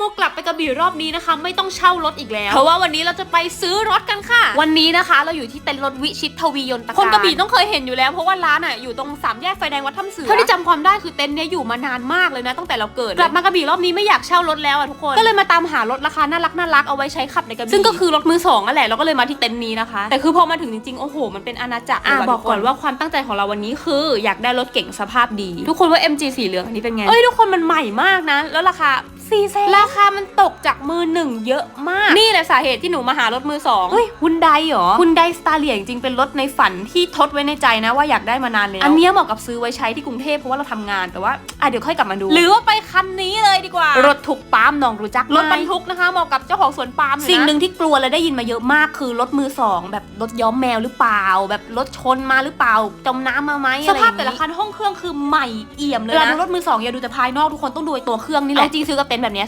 มุกกลับไปกระบี่รอบนี้นะคะ ไม่ต้องเช่ารถอีกแล้ว เพราะว่าวันนี้เราจะไปซื้อรถกันค่ะ วันนี้นะคะ เราอยู่ที่เต็นท์รถวิชิตทวียนตการคนกระบี่ต้องเคยเห็นอยู่แล้วเพราะว่าร้านอะอยู่ตรงสามแยกไฟแดงวัดถ้ำเสือเท่าที่จำความได้คือเต็นท์เนี้ยอยู่มานานมากเลยนะตั้งแต่เราเกิดกลับมากระบี่รอบนี้ไม่อยากเช่ารถแล้วอะทุกคนก็เลยมาตามหารถราคาน่ารักน่ารักเอาไว้ใช้ขับในกระบี่ซึ่งก็คือรถมือสองนั่นแหละเราก็เลยมาที่เต็นท์นี้นะคะแต่คือพอมาถึงจริงๆโอ้โห มันเป็นอาณาจักรอะเลยบอกก่อนทุว่าความตั้งใจของเราวันนี้คือ อยากได้รถเก๋งสภาพดี ทุกคนว่า MG สีเหลืองอันนี้เป็นไงเอ้ยทุกคนมันใหม่มากนะ แล้วราคา สี่แสนราคามันตกจากมือหนึ่งเยอะมาก นี่แหละสาเหตุที่หนูมาหารถมือสองเฮ้ยฮุนไดเหรอฮุนไดสตาร์เลียจริงๆเป็นรถในฝันที่ทดไว้ในใจนะว่าอยากได้มานานแล้ว อันเนี้ยเหมาะกับซื้อไว้ใช้ที่กรุงเทพเพราะว่าเราทำงานแต่ว่าอะเดี๋ยวค่อยกลับมาดู หรือว่าไปคันนี้เลยดีกว่า รถทุกปาล์มน้องรู้จักไหมรถบรรทุกนะคะเหมาะกับเจ้าของสวนปาล์มเลยนะสิ่งหนึ่งที่กลัวและได้ยินมาเยอะมากคือรถมือสองแบบรถย้อมแมวหรือเปล่า แบบรถชนมาหรือเปล่าจมน้ำมาไหมสอะไรอภาพย่างแต่ละงี้คันห้องเครื่องคือใหม่เอี่ยมเลยเวลานะดูรถมือสองอย่าดูแต่ภายนอกทุกคนต้องดูไอ้ตัวเครื่องนี่แหละจริงๆซื้อกับเต็นท์แบบเนี้ย